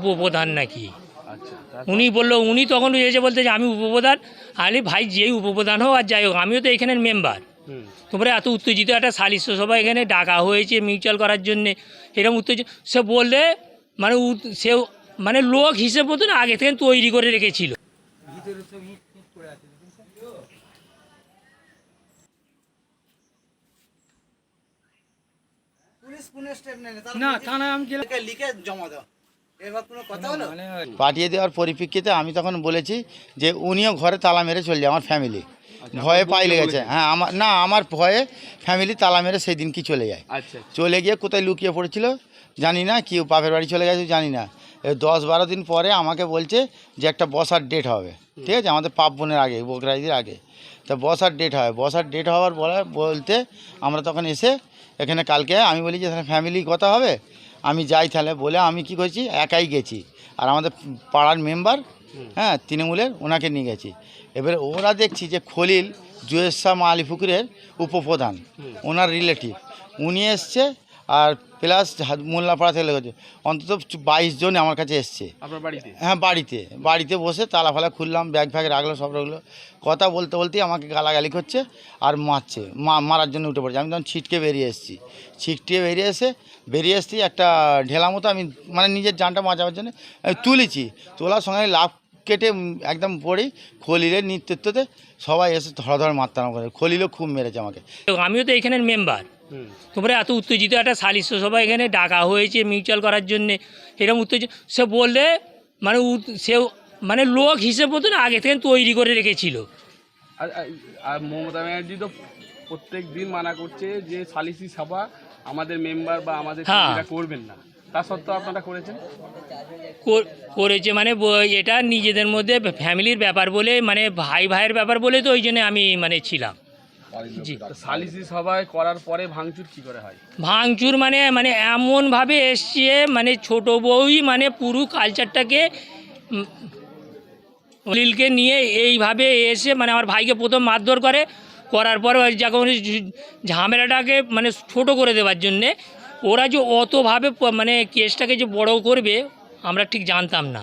উপপ্রধান নাকি? আচ্ছা উনি বলল উনি তখন এসে বলতে যে আমি উপপ্রধান। আরে ভাই যেই উপপ্রধান হোক আর যাই হোক আমিও তো এখানের মেম্বার তোমরা এত উত্তেজিত একটা সালিশ সভা এখানে ডাকা হয়েছে মিউচুয়াল করার জন্যে। এরকম উত্তেজিত সে বললে মানে সে মানে লোক হিসেব মতো না আগে থেকে তৈরি করে রেখেছিল। পুলিশ কোনো স্টেপ নেয় না না থানায় আমি গেলে লিখে লিখে জমা দাও? এবার কোনো কথা হলো? মানে পাঠিয়ে দেওয়ার পরিপ্রেক্ষিতে আমি তখন বলেছি যে উনিও ঘরে তালা মেরে চলে যায় আমার ফ্যামিলি ভয়ে পাইলে লেগেছে হ্যাঁ আমার না আমার ভয়ে ফ্যামিলি তালা মেরে সেই দিন কি চলে যায়। আচ্ছা চলে গিয়ে কোথায় লুকিয়ে পড়েছিল জানি না কেউ পাপের বাড়ি চলে গেছে জানি না। দশ বারো দিন পরে আমাকে বলছে যে একটা বসার ডেট হবে। ঠিক আছে? আমাদের পাপ বোনের আগে বকরাইদের আগে। তা বসার ডেট হবে বসার ডেট হওয়ার বলা বলতে আমরা তখন এসে এখানে কালকে আমি বলি যে তাহলে ফ্যামিলি কথা হবে? আমি যাই তাহলে। বলে আমি কি করছি? একাই গেছি। আর আমাদের পাড়ার মেম্বার হ্যাঁ তৃণমূলের ওনাকে নিয়ে গেছি। এবারে ওরা দেখছি যে খলিল জুয়েস শাহ আলিপুকুরের উপপ্রধান ওনার রিলেটিভ উনি এসছে আর প্লাস মোল্লাপাড়া থেকে লেগেছে। অন্তত বাইশ জন আমার কাছে এসছে। আপনার বাড়িতে? হ্যাঁ বাড়িতে। বাড়িতে বসে তালা ফালা খুললাম ব্যাগ ফ্যাগ রাখল সব রাখল। কথা বলতে বলতেই আমাকে গালাগালি করছে আর মারছে। মা মারার জন্য উঠে পড়ছে। আমি তখন ছিটকে বেরিয়ে এসেছি। ছিটকে বেরিয়ে এসে বেরিয়ে এসেছি একটা ঢেলা মতো আমি মানে নিজের জানটা বাঁচাবার জন্য আমি তুলেছি। তোলার সঙ্গে লাভ কেটে একদম পড়ি খলিলের নেতৃত্বতে সবাই এসে ধরা ধরে মারতাম করে খলিলও খুব মেরেছে আমাকে। আমিও তো এখানের মেম্বার তোমরা এত উত্তেজিত একটা সালিশ সভা এখানে ডাকা হয়েছে মিউচুয়াল করার জন্যে। এরকম উত্তেজিত সে বললে মানে সে মানে লোক হিসেব মতো না আগে থেকে তৈরি করে রেখেছিল। আর মমতা ব্যানার্জি তো প্রত্যেক দিন মানা করছে যে সালিসি সভা আমাদের মেম্বার বা আমাদের হ্যাঁ। করবেন না। তা সত্ত্বেও আপনারা করেছেন? করেছে মানে এটা নিজেদের মধ্যে ফ্যামিলির ব্যাপার বলে মানে ভাই ভাইয়ের ব্যাপার বলে তো ওই জন্য আমি মানে ছিলাম। জি। সালিসি সভায় করার পরে ভাঙচুর কি করে হয়? ভাঙচুর মানে মানে এমনভাবে এসছে মানে ছোট বউই মানে পুরো কালচারটাকে নিয়ে এইভাবে এসে মানে আমার ভাইকে প্রথম মারধর করে করার পরে যখন ওই ঝামেলাটাকে মানে ছোট করে দেওয়ার জন্যে ওরা যে অতভাবে মানে কেসটাকে যে বড় করবে আমরা ঠিক জানতাম না।